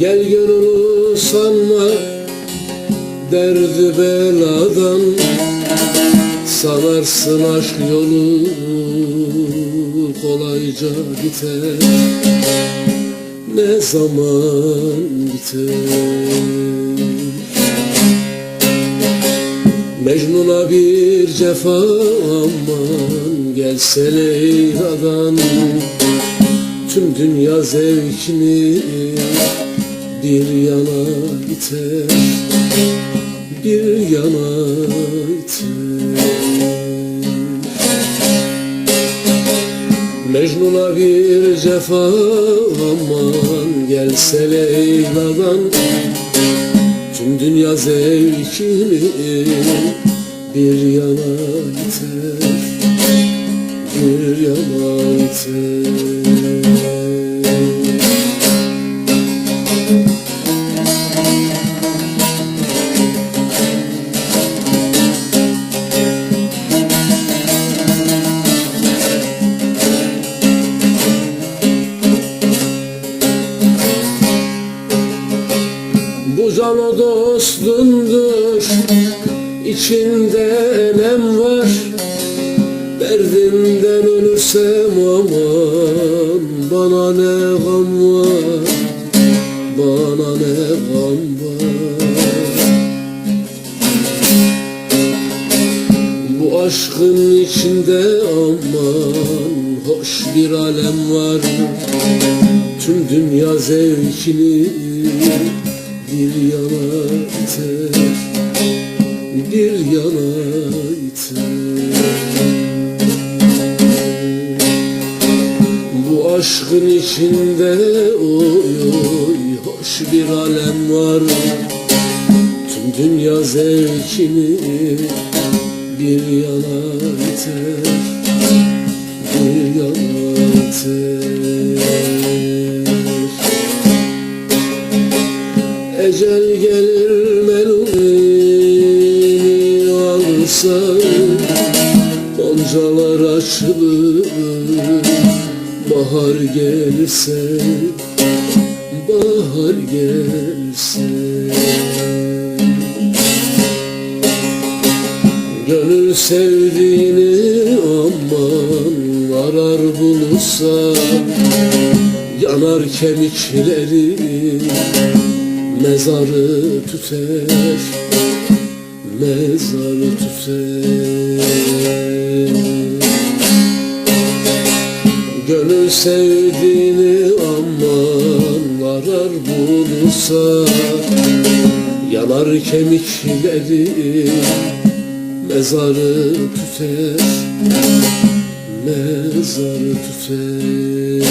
Gel gönül sanma derdi beladan. Sanarsın aşk yolu kolayca biter. Ne zaman biter? Mecnun'a bir cefa aman gelsene iradan Tüm dünya zevkini bir yana iter Bir yana iter Mecnun'a bir cefa aman Gelse Leyla'dan Tüm dünya zevkini bir yana iter Bir yana iter O dostundur İçinde elem var. Derdimden ölürsem aman Bana ne gam var? Bana ne gam var? Bu aşkın içinde aman Hoş bir alem var. Tüm dünya zevkini bir yana iter Bir yana iter Bu aşkın içinde oy oy Hoş bir alem var. Tüm dünya zevkini bir yana iter Bir yana iter Ecel gelir meluni alsa Goncalar açılır Bahar gelirse Bahar gelirse Gönül sevdiğini aman arar bulursa Yanar kemikleri mezarı tüter Mezarı tüter. Gönül sevdiğini aman arar bulursa Yanar kemikleri mezarı tüter Mezarı tüter